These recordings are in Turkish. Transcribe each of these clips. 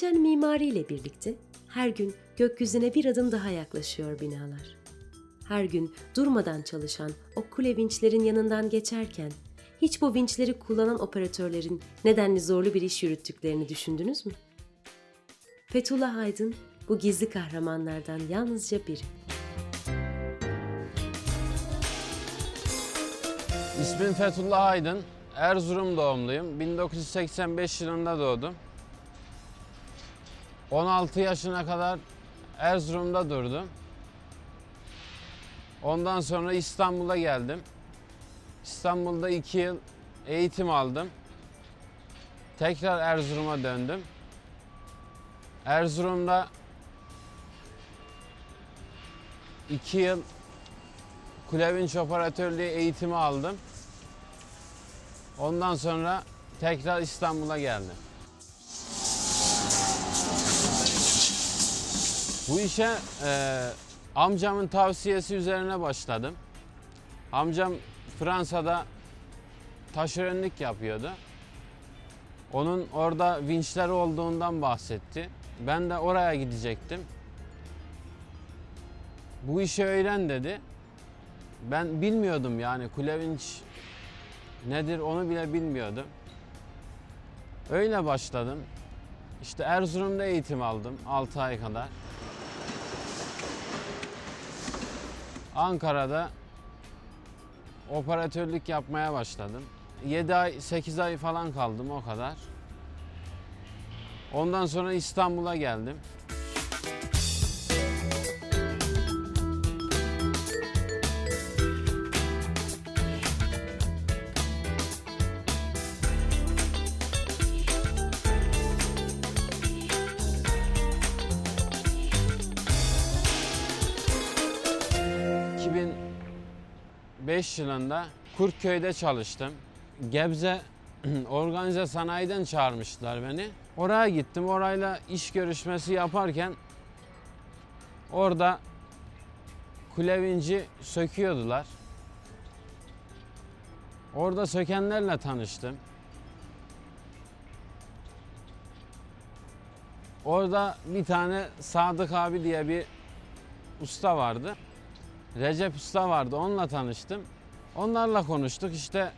Gelişen mimariyle birlikte her gün gökyüzüne bir adım daha yaklaşıyor binalar. Her gün durmadan çalışan o kule vinçlerin yanından geçerken hiç bu vinçleri kullanan operatörlerin nedenli zorlu bir iş yürüttüklerini düşündünüz mü? Fethullah Aydın bu gizli kahramanlardan yalnızca biri. İsmim Fethullah Aydın. Erzurum doğumluyum. 1985 yılında doğdum. 16 yaşına kadar Erzurum'da durdum. Ondan sonra İstanbul'a geldim. İstanbul'da 2 yıl eğitim aldım. Tekrar Erzurum'a döndüm. Erzurum'da 2 yıl Kulevinç operatörlüğü eğitimi aldım. Ondan sonra tekrar İstanbul'a geldim. Bu işe e, amcamın tavsiyesi üzerine başladım. Amcam Fransa'da taşeronluk yapıyordu. Onun orada vinçler olduğundan bahsetti. Ben de oraya gidecektim. Bu işi öğren dedi. Ben bilmiyordum yani kulevinç nedir onu bile bilmiyordum. Öyle başladım. İşte Erzurum'da eğitim aldım 6 ay kadar. Ankara'da operatörlük yapmaya başladım. 7 ay 8 ay falan kaldım o kadar. Ondan sonra İstanbul'a geldim. ...2005 yılında Kurtköy'de çalıştım. Gebze organize sanayiden çağırmışlar beni. Oraya gittim. Orayla iş görüşmesi yaparken... ...orada kulevinci söküyordular. Orada sökenlerle tanıştım. Orada bir tane Sadık abi diye bir usta vardı. Recep Usta vardı. Onunla tanıştım. Onlarla konuştuk. işte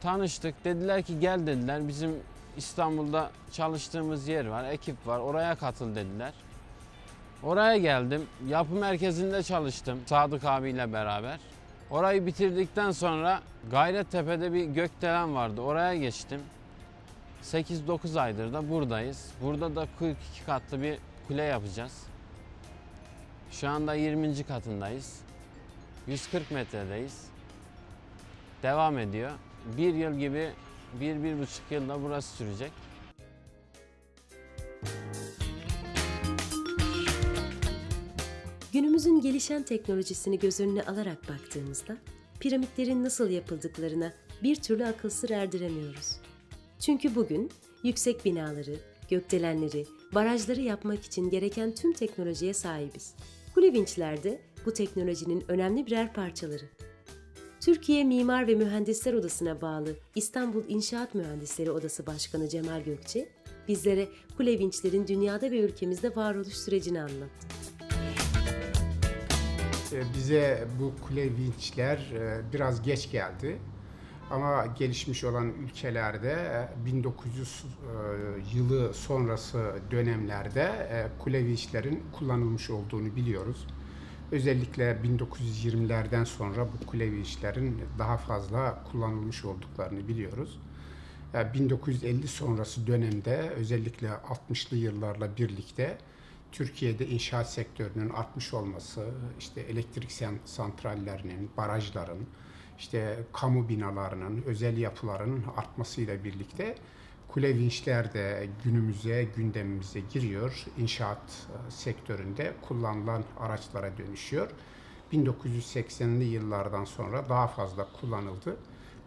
tanıştık. Dediler ki gel dediler. Bizim İstanbul'da çalıştığımız yer var, ekip var. Oraya katıl dediler. Oraya geldim. Yapı merkezinde çalıştım Sadık abiyle beraber. Orayı bitirdikten sonra Gayrettepe'de bir gökdelen vardı. Oraya geçtim. 8-9 aydır da buradayız. Burada da 42 katlı bir kule yapacağız. Şu anda 20. katındayız. 140 metredeyiz. Devam ediyor. Bir yıl gibi, bir, bir buçuk yılda burası sürecek. Günümüzün gelişen teknolojisini göz önüne alarak baktığımızda piramitlerin nasıl yapıldıklarına bir türlü akıl sır erdiremiyoruz. Çünkü bugün yüksek binaları, gökdelenleri, barajları yapmak için gereken tüm teknolojiye sahibiz. Kule vinçler de bu teknolojinin önemli birer parçaları. Türkiye Mimar ve Mühendisler Odası'na bağlı İstanbul İnşaat Mühendisleri Odası Başkanı Cemal Gökçe, bizlere kule vinçlerin dünyada ve ülkemizde varoluş sürecini anlattı. E, Bize bu kule vinçler e, biraz geç geldi. Ama gelişmiş olan ülkelerde e, 1900 e, yılı sonrası dönemlerde kule vinçlerin kullanılmış olduğunu biliyoruz. Özellikle 1920'lerden sonra bu kule vinçlerin daha fazla kullanılmış olduklarını biliyoruz. E, 1950 sonrası dönemde özellikle 60'lı yıllarla birlikte Türkiye'de inşaat sektörünün artmış olması, işte elektrik san- santrallerinin, barajların, işte kamu binalarının, özel yapıların artmasıyla birlikte kule vinçler de günümüze, gündemimize giriyor. İnşaat e, sektöründe kullanılan araçlara dönüşüyor. 1980'li yıllardan sonra daha fazla kullanıldı.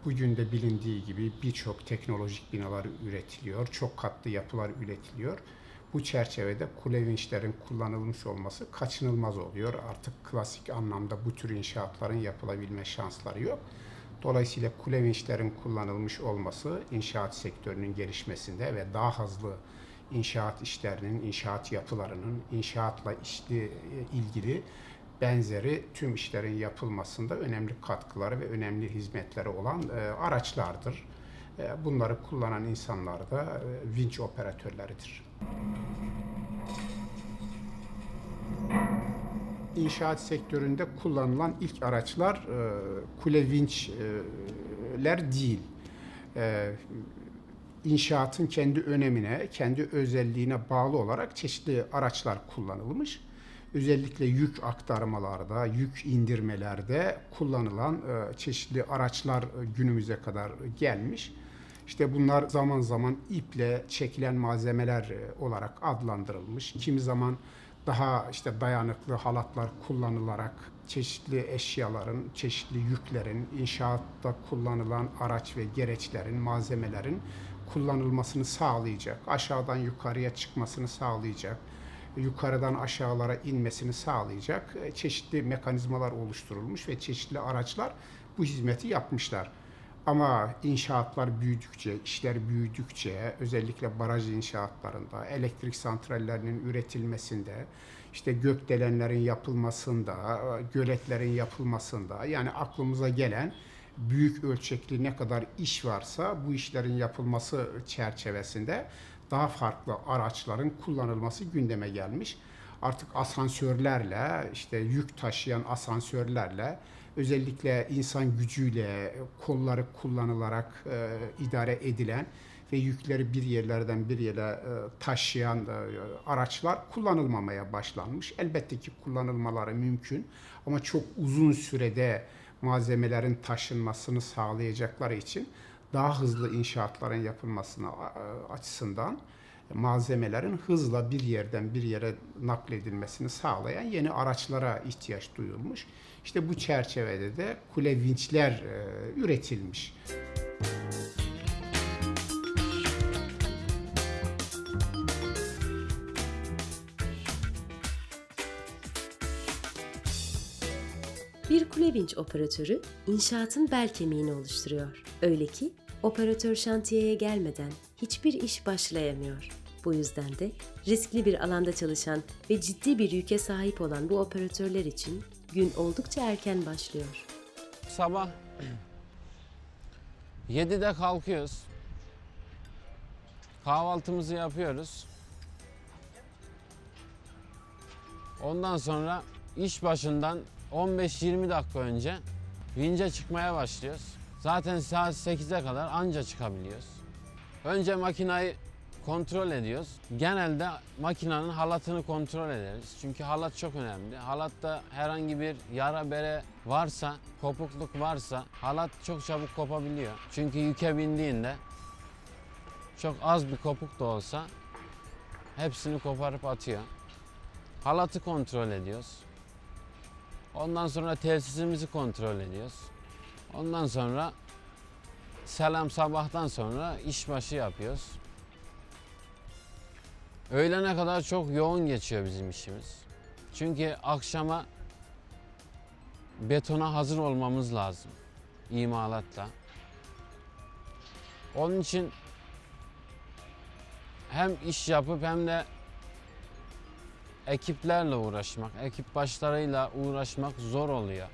Bugün de bilindiği gibi birçok teknolojik binalar üretiliyor, çok katlı yapılar üretiliyor. Bu çerçevede kule vinçlerin kullanılmış olması kaçınılmaz oluyor. Artık klasik anlamda bu tür inşaatların yapılabilme şansları yok. Dolayısıyla kule vinçlerin kullanılmış olması inşaat sektörünün gelişmesinde ve daha hızlı inşaat işlerinin, inşaat yapılarının, inşaatla işli, ilgili benzeri tüm işlerin yapılmasında önemli katkıları ve önemli hizmetleri olan e, araçlardır. E, bunları kullanan insanlar da e, vinç operatörleridir. İnşaat sektöründe kullanılan ilk araçlar e, kule vinçler değil. E, inşaatın kendi önemine, kendi özelliğine bağlı olarak çeşitli araçlar kullanılmış. Özellikle yük aktarmalarda, yük indirmelerde kullanılan e, çeşitli araçlar e, günümüze kadar gelmiş. İşte bunlar zaman zaman iple çekilen malzemeler e, olarak adlandırılmış. Kimi zaman daha işte dayanıklı halatlar kullanılarak çeşitli eşyaların, çeşitli yüklerin, inşaatta kullanılan araç ve gereçlerin, malzemelerin kullanılmasını sağlayacak, aşağıdan yukarıya çıkmasını sağlayacak, yukarıdan aşağılara inmesini sağlayacak e, çeşitli mekanizmalar oluşturulmuş ve çeşitli araçlar bu hizmeti yapmışlar. Ama inşaatlar büyüdükçe, işler büyüdükçe, özellikle baraj inşaatlarında, elektrik santrallerinin üretilmesinde, işte gökdelenlerin yapılmasında, göletlerin yapılmasında, yani aklımıza gelen büyük ölçekli ne kadar iş varsa bu işlerin yapılması çerçevesinde daha farklı araçların kullanılması gündeme gelmiş. Artık asansörlerle, işte yük taşıyan asansörlerle, özellikle insan gücüyle kolları kullanılarak e, idare edilen ve yükleri bir yerlerden bir yere e, taşıyan e, araçlar kullanılmamaya başlanmış. Elbette ki kullanılmaları mümkün ama çok uzun sürede malzemelerin taşınmasını sağlayacakları için daha hızlı inşaatların yapılmasına e, açısından malzemelerin hızla bir yerden bir yere nakledilmesini sağlayan yeni araçlara ihtiyaç duyulmuş. İşte bu çerçevede de kule vinçler e, üretilmiş. Bir kule vinç operatörü inşaatın bel kemiğini oluşturuyor. Öyle ki operatör şantiyeye gelmeden hiçbir iş başlayamıyor. Bu yüzden de riskli bir alanda çalışan ve ciddi bir yüke sahip olan bu operatörler için gün oldukça erken başlıyor. Sabah 7'de kalkıyoruz. Kahvaltımızı yapıyoruz. Ondan sonra iş başından 15-20 dakika önce vince çıkmaya başlıyoruz. Zaten saat 8'e kadar anca çıkabiliyoruz. Önce makinayı kontrol ediyoruz. Genelde makinenin halatını kontrol ederiz. Çünkü halat çok önemli. Halatta herhangi bir yara bere varsa, kopukluk varsa halat çok çabuk kopabiliyor. Çünkü yüke bindiğinde çok az bir kopuk da olsa hepsini koparıp atıyor. Halatı kontrol ediyoruz. Ondan sonra tesisimizi kontrol ediyoruz. Ondan sonra selam sabahtan sonra işbaşı yapıyoruz. Öğlene kadar çok yoğun geçiyor bizim işimiz. Çünkü akşama betona hazır olmamız lazım imalatla. Onun için hem iş yapıp hem de ekiplerle uğraşmak, ekip başlarıyla uğraşmak zor oluyor.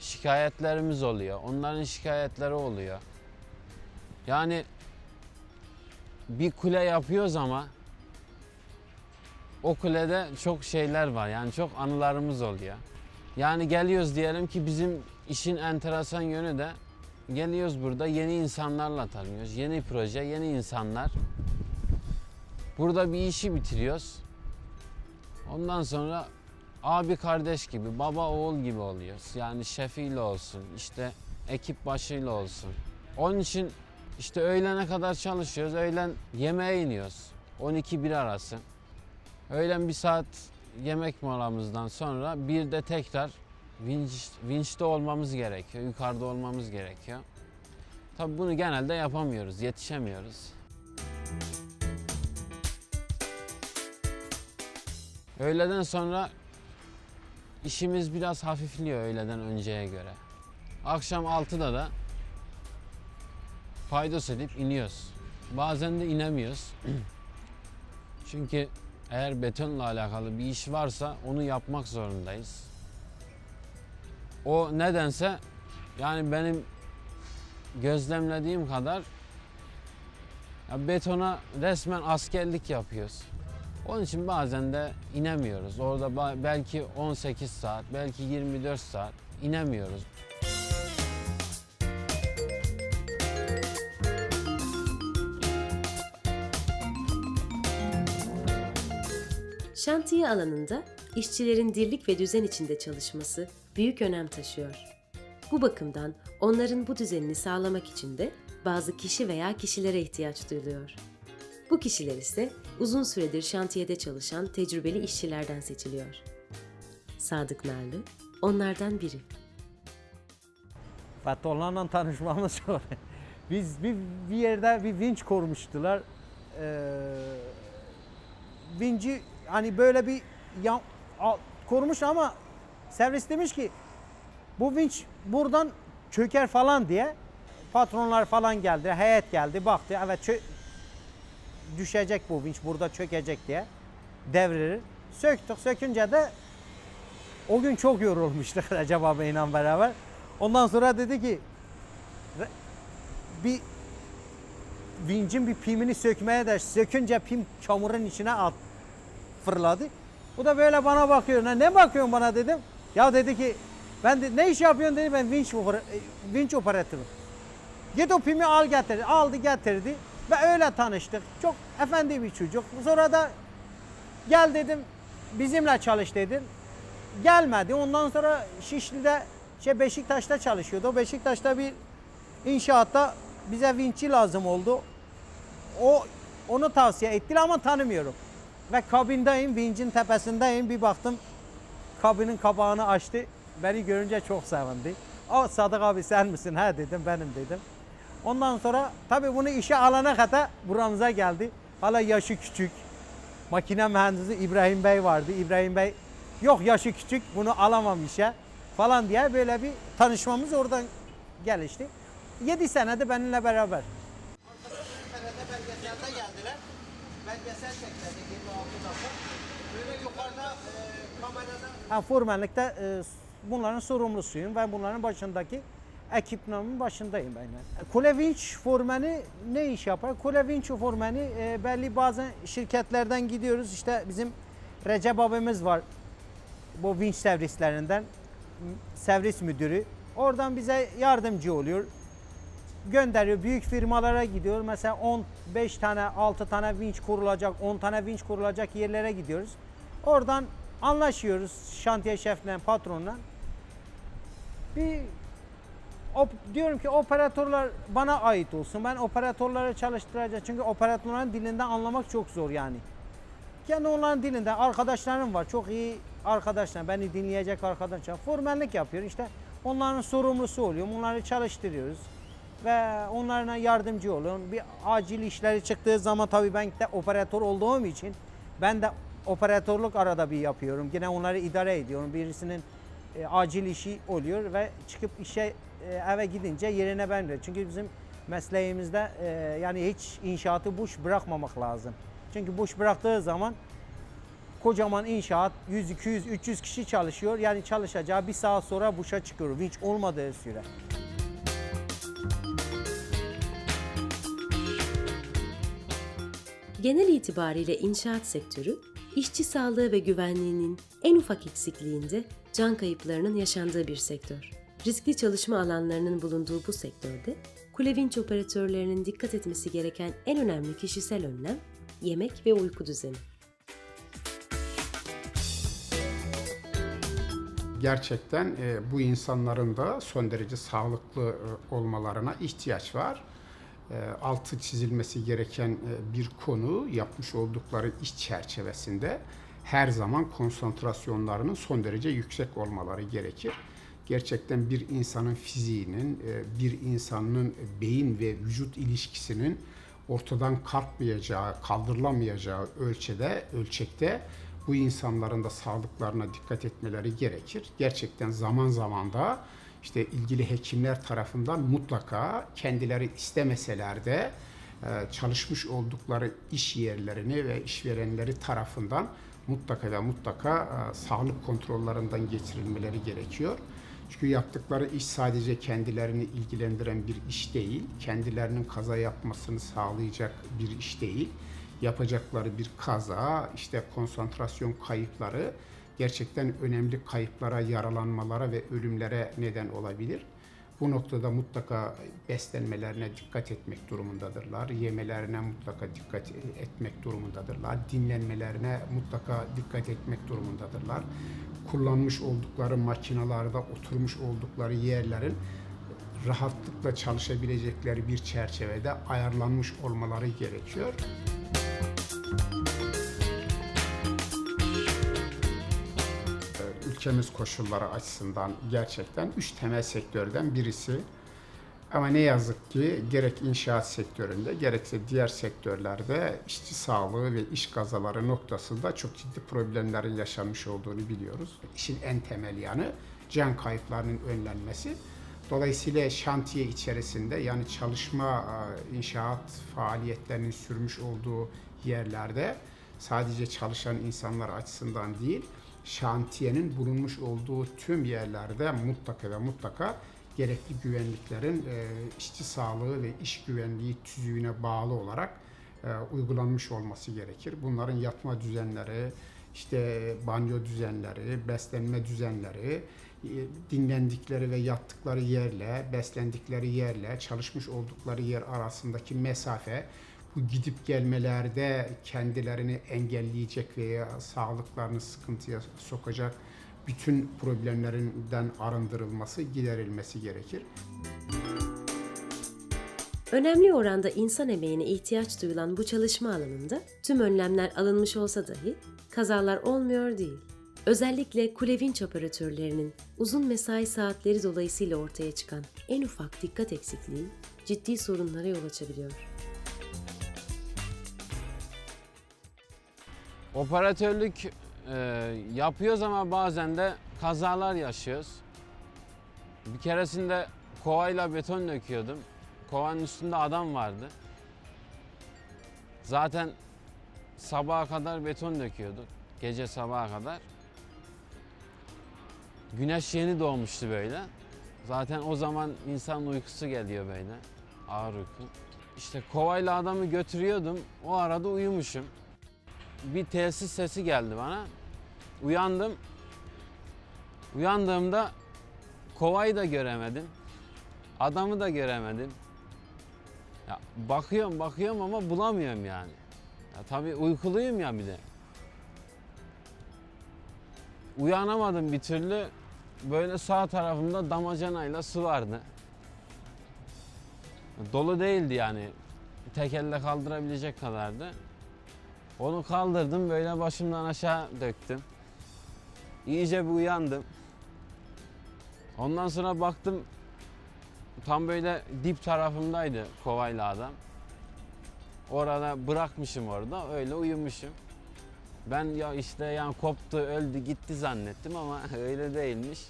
Şikayetlerimiz oluyor. Onların şikayetleri oluyor. Yani bir kule yapıyoruz ama o kulede çok şeyler var. Yani çok anılarımız oluyor. Yani geliyoruz diyelim ki bizim işin enteresan yönü de geliyoruz burada yeni insanlarla tanıyoruz. Yeni proje, yeni insanlar. Burada bir işi bitiriyoruz. Ondan sonra abi kardeş gibi, baba oğul gibi oluyoruz. Yani şefiyle olsun, işte ekip başıyla olsun. Onun için işte öğlene kadar çalışıyoruz. Öğlen yemeğe iniyoruz. 12-1 arası. Öğlen bir saat yemek molamızdan sonra bir de tekrar vinç, vinçte olmamız gerekiyor. Yukarıda olmamız gerekiyor. Tabii bunu genelde yapamıyoruz, yetişemiyoruz. Öğleden sonra işimiz biraz hafifliyor öğleden önceye göre. Akşam 6'da da paydos edip iniyoruz. Bazen de inemiyoruz. Çünkü eğer betonla alakalı bir iş varsa onu yapmak zorundayız. O nedense yani benim gözlemlediğim kadar ya betona resmen askerlik yapıyoruz. Onun için bazen de inemiyoruz. Orada belki 18 saat, belki 24 saat inemiyoruz. Şantiye alanında işçilerin dirlik ve düzen içinde çalışması büyük önem taşıyor. Bu bakımdan onların bu düzenini sağlamak için de bazı kişi veya kişilere ihtiyaç duyuluyor. Bu kişiler ise uzun süredir şantiyede çalışan tecrübeli işçilerden seçiliyor. Sadık Narlı onlardan biri. Fethullah tanışmamız sonra. Biz bir, bir yerde bir vinç kurmuştular. Ee, vinci hani böyle bir yan, al- kurmuş ama servis demiş ki bu vinç buradan çöker falan diye patronlar falan geldi, heyet geldi, baktı evet çö- düşecek bu vinç burada çökecek diye devrilir. Söktük, sökünce de o gün çok yorulmuştuk Recep abiyle beraber. Ondan sonra dedi ki "Re- bir vincin bir pimini sökmeye de sökünce pim çamurun içine at fırladı. Bu da böyle bana bakıyor. Ne, bakıyorsun bana dedim. Ya dedi ki ben de, ne iş yapıyorsun dedi ben vinç, e, vinç operatörü. Git o pimi al getir. Aldı getirdi ve öyle tanıştık. Çok efendi bir çocuk. Sonra da gel dedim bizimle çalış dedim. Gelmedi. Ondan sonra Şişli'de şey Beşiktaş'ta çalışıyordu. O Beşiktaş'ta bir inşaatta bize vinççi lazım oldu. O onu tavsiye ettiler ama tanımıyorum. Ve kabindeyim, vincin tepesindeyim. Bir baktım kabinin kapağını açtı. Beni görünce çok sevindi. O Sadık abi sen misin? He dedim benim dedim. Ondan sonra tabii bunu işe alana kadar buramıza geldi. Hala yaşı küçük. Makine mühendisi İbrahim Bey vardı. İbrahim Bey yok yaşı küçük bunu alamam işe falan diye böyle bir tanışmamız oradan gelişti. 7 senede benimle beraber. Belgesel çektirdik 26 dakika. Böyle yukarıda kamerada... Ha, Furmenlik'te e, bunların sorumlusuyum. Ben bunların başındaki ekipmanın başındayım ben. yani. Kule vinç formeni ne iş yapar? Kule vinç formeni e, belli bazı şirketlerden gidiyoruz. İşte bizim Recep abimiz var. Bu vinç servislerinden servis müdürü. Oradan bize yardımcı oluyor gönderiyor. Büyük firmalara gidiyor. Mesela 15 tane, 6 tane vinç kurulacak, 10 tane vinç kurulacak yerlere gidiyoruz. Oradan anlaşıyoruz şantiye şefle, patronla. Bir op- diyorum ki operatörler bana ait olsun. Ben operatörleri çalıştıracağım. Çünkü operatörlerin dilinden anlamak çok zor yani. Kendi onların dilinde arkadaşlarım var. Çok iyi arkadaşlar. Beni dinleyecek arkadaşlar. Formenlik yapıyor. İşte onların sorumlusu oluyor. Onları çalıştırıyoruz. Ve onlarına yardımcı oluyorum. Bir acil işleri çıktığı zaman tabii ben de operatör olduğum için ben de operatörlük arada bir yapıyorum. Yine onları idare ediyorum. Birisinin e, acil işi oluyor ve çıkıp işe e, eve gidince yerine ben veriyorum. Çünkü bizim mesleğimizde e, yani hiç inşaatı boş bırakmamak lazım. Çünkü boş bıraktığı zaman kocaman inşaat 100, 200, 300 kişi çalışıyor. Yani çalışacağı bir saat sonra boşa çıkıyor. Vinç olmadığı süre. Genel itibariyle inşaat sektörü, işçi sağlığı ve güvenliğinin en ufak eksikliğinde can kayıplarının yaşandığı bir sektör. Riskli çalışma alanlarının bulunduğu bu sektörde, kule vinç operatörlerinin dikkat etmesi gereken en önemli kişisel önlem, yemek ve uyku düzeni. gerçekten e, bu insanların da son derece sağlıklı e, olmalarına ihtiyaç var. E, altı çizilmesi gereken e, bir konu yapmış oldukları iş çerçevesinde her zaman konsantrasyonlarının son derece yüksek olmaları gerekir. Gerçekten bir insanın fiziğinin, e, bir insanın beyin ve vücut ilişkisinin ortadan kalkmayacağı, kaldırılamayacağı ölçüde, ölçekte bu insanların da sağlıklarına dikkat etmeleri gerekir. Gerçekten zaman zaman da işte ilgili hekimler tarafından mutlaka kendileri istemeseler de e, çalışmış oldukları iş yerlerini ve işverenleri tarafından mutlaka ve mutlaka e, sağlık kontrollerinden geçirilmeleri gerekiyor. Çünkü yaptıkları iş sadece kendilerini ilgilendiren bir iş değil, kendilerinin kaza yapmasını sağlayacak bir iş değil. Yapacakları bir kaza, işte konsantrasyon kayıpları gerçekten önemli kayıplara, yaralanmalara ve ölümlere neden olabilir. Bu noktada mutlaka beslenmelerine dikkat etmek durumundadırlar. Yemelerine mutlaka dikkat etmek durumundadırlar. Dinlenmelerine mutlaka dikkat etmek durumundadırlar. Kullanmış oldukları makinalarda oturmuş oldukları yerlerin rahatlıkla çalışabilecekleri bir çerçevede ayarlanmış olmaları gerekiyor. Ülkemiz koşulları açısından gerçekten üç temel sektörden birisi. Ama ne yazık ki gerek inşaat sektöründe gerekse diğer sektörlerde işçi sağlığı ve iş kazaları noktasında çok ciddi problemlerin yaşanmış olduğunu biliyoruz. İşin en temel yanı can kayıplarının önlenmesi. Dolayısıyla şantiye içerisinde yani çalışma, e, inşaat faaliyetlerinin sürmüş olduğu yerlerde sadece çalışan insanlar açısından değil, şantiyenin bulunmuş olduğu tüm yerlerde mutlaka ve mutlaka gerekli güvenliklerin e, işçi sağlığı ve iş güvenliği tüzüğüne bağlı olarak e, uygulanmış olması gerekir. Bunların yatma düzenleri, işte banyo düzenleri, beslenme düzenleri, e, dinlendikleri ve yattıkları yerle, beslendikleri yerle, çalışmış oldukları yer arasındaki mesafe, bu gidip gelmelerde kendilerini engelleyecek veya sağlıklarını sıkıntıya sokacak bütün problemlerinden arındırılması, giderilmesi gerekir. Önemli oranda insan emeğine ihtiyaç duyulan bu çalışma alanında tüm önlemler alınmış olsa dahi kazalar olmuyor değil. Özellikle kule vinç operatörlerinin uzun mesai saatleri dolayısıyla ortaya çıkan en ufak dikkat eksikliği ciddi sorunlara yol açabiliyor. Operatörlük e, yapıyoruz ama bazen de kazalar yaşıyoruz. Bir keresinde kovayla beton döküyordum. Kovanın üstünde adam vardı. Zaten sabaha kadar beton döküyorduk. Gece sabaha kadar. Güneş yeni doğmuştu böyle. Zaten o zaman insan uykusu geliyor böyle. Ağır uyku. İşte kovayla adamı götürüyordum. O arada uyumuşum bir telsiz sesi geldi bana. Uyandım. Uyandığımda kovayı da göremedim. Adamı da göremedim. Ya bakıyorum bakıyorum ama bulamıyorum yani. Ya tabii uykuluyum ya bir de. Uyanamadım bir türlü. Böyle sağ tarafımda damacanayla su vardı. Dolu değildi yani. Tek elle kaldırabilecek kadardı. Onu kaldırdım böyle başımdan aşağı döktüm. İyice bir uyandım. Ondan sonra baktım tam böyle dip tarafımdaydı kovayla adam. Orada bırakmışım orada öyle uyumuşum. Ben ya işte yani koptu öldü gitti zannettim ama öyle değilmiş.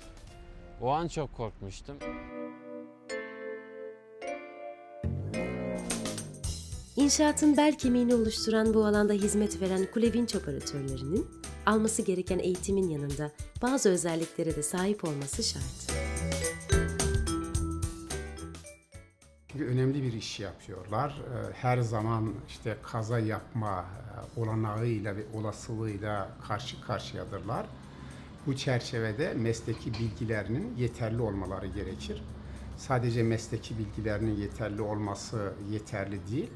O an çok korkmuştum. İnşaatın bel kemiğini oluşturan bu alanda hizmet veren kule vinç operatörlerinin alması gereken eğitimin yanında bazı özelliklere de sahip olması şart. Çünkü önemli bir iş yapıyorlar. Ee, Her zaman işte kaza yapma e, olanağıyla ve olasılığıyla karşı karşıyadırlar. Bu çerçevede mesleki bilgilerinin yeterli olmaları gerekir. Sadece mesleki bilgilerinin yeterli olması yeterli değil.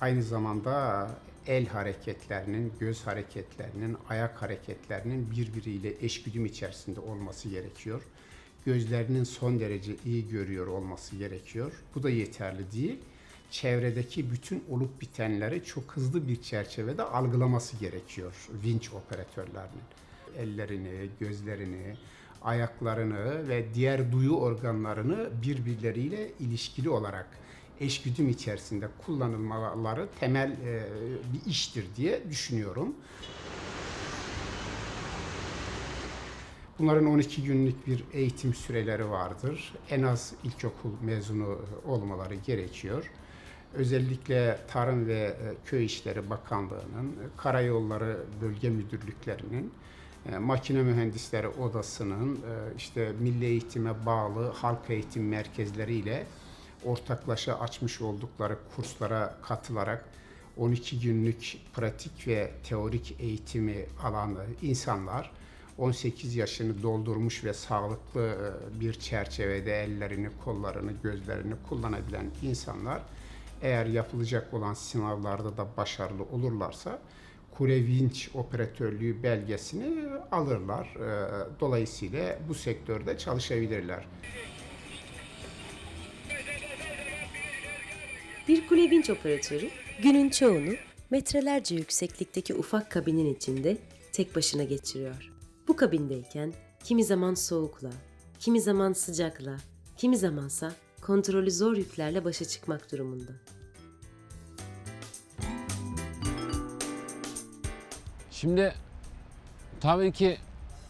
Aynı zamanda el hareketlerinin, göz hareketlerinin, ayak hareketlerinin birbiriyle eşgüdüm içerisinde olması gerekiyor. Gözlerinin son derece iyi görüyor olması gerekiyor. Bu da yeterli değil. Çevredeki bütün olup bitenleri çok hızlı bir çerçevede algılaması gerekiyor vinç operatörlerinin. Ellerini, gözlerini, ayaklarını ve diğer duyu organlarını birbirleriyle ilişkili olarak eşgüdüm içerisinde kullanılmaları temel e, bir iştir diye düşünüyorum. Bunların 12 günlük bir eğitim süreleri vardır. En az ilkokul mezunu olmaları gerekiyor. özellikle Tarım ve e, Köy İşleri Bakanlığı'nın, e, Karayolları Bölge Müdürlüklerinin, Makine Mühendisleri Odası'nın, işte Milli Eğitime bağlı halk eğitim merkezleriyle ortaklaşa açmış oldukları kurslara katılarak 12 günlük pratik ve teorik eğitimi alan insanlar 18 yaşını doldurmuş ve sağlıklı e, bir çerçevede ellerini, kollarını, gözlerini kullanabilen insanlar eğer yapılacak olan sınavlarda da başarılı olurlarsa kule vinç operatörlüğü belgesini alırlar. E, Dolayısıyla bu sektörde çalışabilirler. Bir kule vinç operatörü günün çoğunu metrelerce yükseklikteki ufak kabinin içinde tek başına geçiriyor. Bu kabindeyken kimi zaman soğukla, kimi zaman sıcakla, kimi zamansa kontrolü zor yüklerle başa çıkmak durumunda. Şimdi tabii ki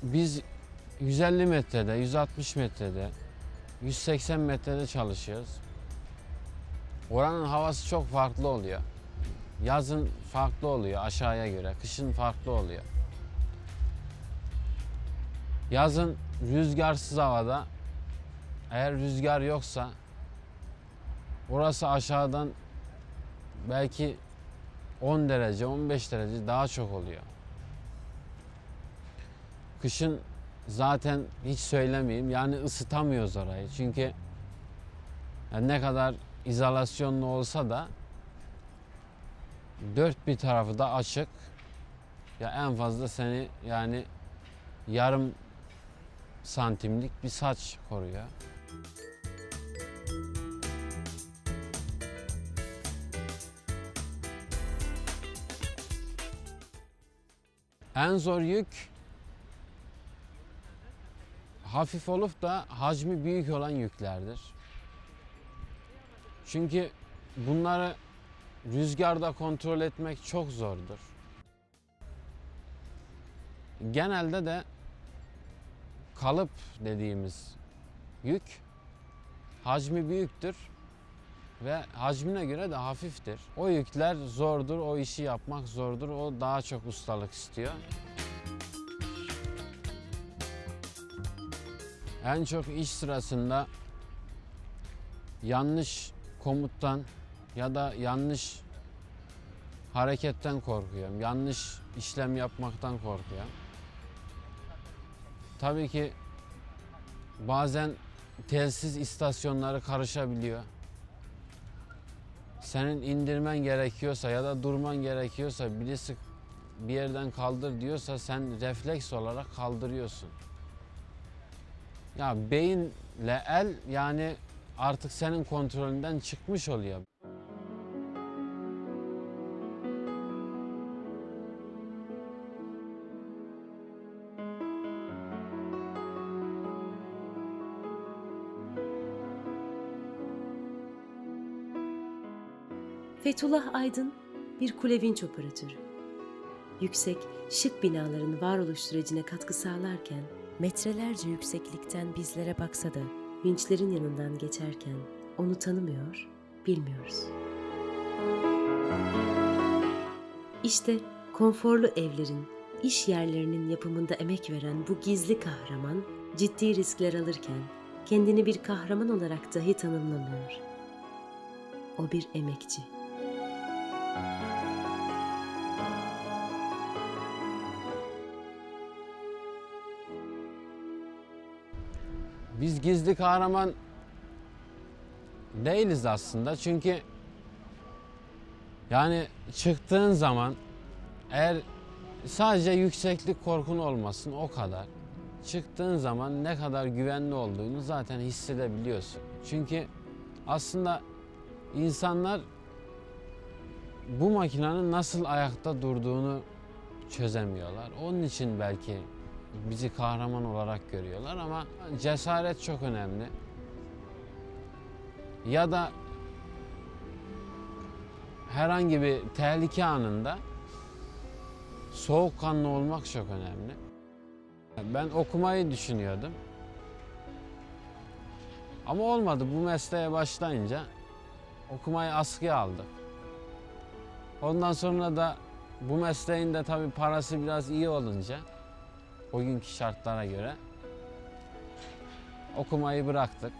biz 150 metrede, 160 metrede, 180 metrede çalışıyoruz. Oranın havası çok farklı oluyor. Yazın farklı oluyor aşağıya göre, kışın farklı oluyor. Yazın rüzgarsız havada eğer rüzgar yoksa orası aşağıdan belki 10 derece, 15 derece daha çok oluyor. Kışın zaten hiç söylemeyeyim. Yani ısıtamıyoruz orayı. Çünkü yani ne kadar izolasyonlu olsa da dört bir tarafı da açık. Ya en fazla seni yani yarım santimlik bir saç koruyor. En zor yük hafif olup da hacmi büyük olan yüklerdir. Çünkü bunları rüzgarda kontrol etmek çok zordur. Genelde de kalıp dediğimiz yük hacmi büyüktür ve hacmine göre de hafiftir. O yükler zordur, o işi yapmak zordur, o daha çok ustalık istiyor. En çok iş sırasında yanlış komuttan ya da yanlış hareketten korkuyorum. Yanlış işlem yapmaktan korkuyorum. Tabii ki bazen telsiz istasyonları karışabiliyor. Senin indirmen gerekiyorsa ya da durman gerekiyorsa birisi bir yerden kaldır diyorsa sen refleks olarak kaldırıyorsun. Ya beyinle el yani artık senin kontrolünden çıkmış oluyor. Fethullah Aydın bir kule vinç operatörü. Yüksek, şık binaların varoluş sürecine katkı sağlarken metrelerce yükseklikten bizlere baksa da vinçlerin yanından geçerken onu tanımıyor, bilmiyoruz. İşte konforlu evlerin, iş yerlerinin yapımında emek veren bu gizli kahraman ciddi riskler alırken kendini bir kahraman olarak dahi tanımlamıyor. O bir emekçi. Biz gizli kahraman değiliz aslında çünkü yani çıktığın zaman eğer sadece yükseklik korkun olmasın o kadar. Çıktığın zaman ne kadar güvenli olduğunu zaten hissedebiliyorsun. Çünkü aslında insanlar bu makinenin nasıl ayakta durduğunu çözemiyorlar. Onun için belki bizi kahraman olarak görüyorlar ama cesaret çok önemli. Ya da herhangi bir tehlike anında soğukkanlı olmak çok önemli. Ben okumayı düşünüyordum. Ama olmadı bu mesleğe başlayınca okumayı askıya aldık. Ondan sonra da bu mesleğin de tabii parası biraz iyi olunca o günkü şartlara göre okumayı bıraktık.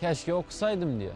Keşke okusaydım diyor.